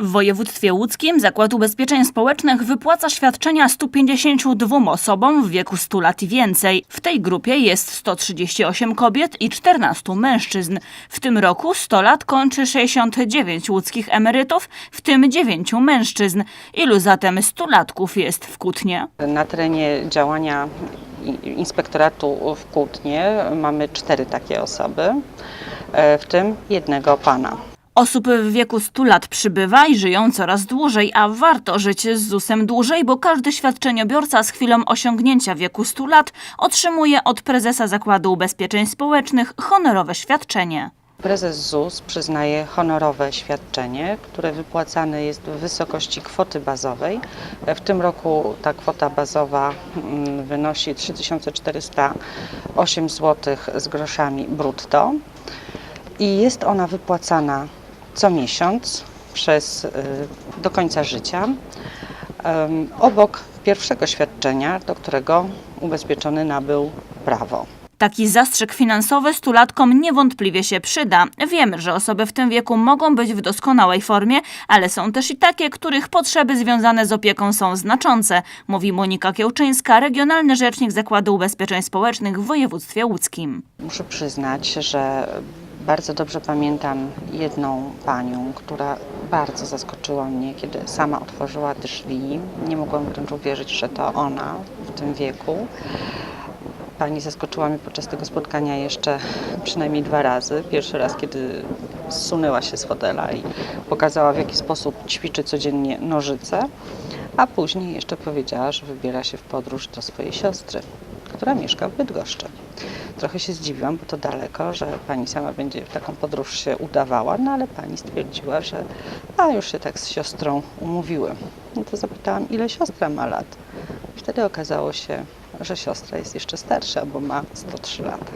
W województwie łódzkim Zakład Ubezpieczeń Społecznych wypłaca świadczenia 152 osobom w wieku 100 lat i więcej. W tej grupie jest 138 kobiet i 14 mężczyzn. W tym roku 100 lat kończy 69 łódzkich emerytów, w tym 9 mężczyzn. Ilu zatem 100-latków jest w Kutnie? Na terenie działania inspektoratu w Kutnie mamy cztery takie osoby, e, w tym jednego pana. Osób w wieku 100 lat przybywa i żyją coraz dłużej, a warto żyć z ZUS-em dłużej, bo każdy świadczeniobiorca z chwilą osiągnięcia wieku 100 lat otrzymuje od prezesa Zakładu Ubezpieczeń Społecznych honorowe świadczenie. Prezes ZUS przyznaje honorowe świadczenie, które wypłacane jest w wysokości kwoty bazowej. W tym roku ta kwota bazowa mm, wynosi 3408 zł z groszami brutto i jest ona wypłacana co miesiąc przez, y, do końca życia. Obok pierwszego świadczenia, do którego ubezpieczony nabył prawo. Taki zastrzyk finansowy stulatkom niewątpliwie się przyda. Wiemy, że osoby w tym wieku mogą być w doskonałej formie, ale są też i takie, których potrzeby związane z opieką są znaczące, mówi Monika Kiełczyńska, regionalny rzecznik Zakładu Ubezpieczeń Społecznych w województwie łódzkim. Muszę przyznać, że bardzo dobrze pamiętam jedną panią, która bardzo zaskoczyła mnie, kiedy sama otworzyła drzwi. Nie mogłam wręcz uwierzyć, że to ona w tym wieku. Pani zaskoczyła mnie podczas tego spotkania jeszcze przynajmniej dwa razy. Pierwszy raz, kiedy zsunęła się z fotela i pokazała, w jaki sposób ćwiczy codziennie nożyce, a później jeszcze powiedziała, że wybiera się w podróż do swojej siostry, która mieszka w Bydgoszczy. Trochę się zdziwiłam, bo to daleko, że pani sama będzie w taką podróż się udawała, no ale pani stwierdziła, że a już się tak z siostrą umówiły. No to zapytałam, ile siostra ma lat. Wtedy okazało się, że siostra jest jeszcze starsza, bo ma 103 lata.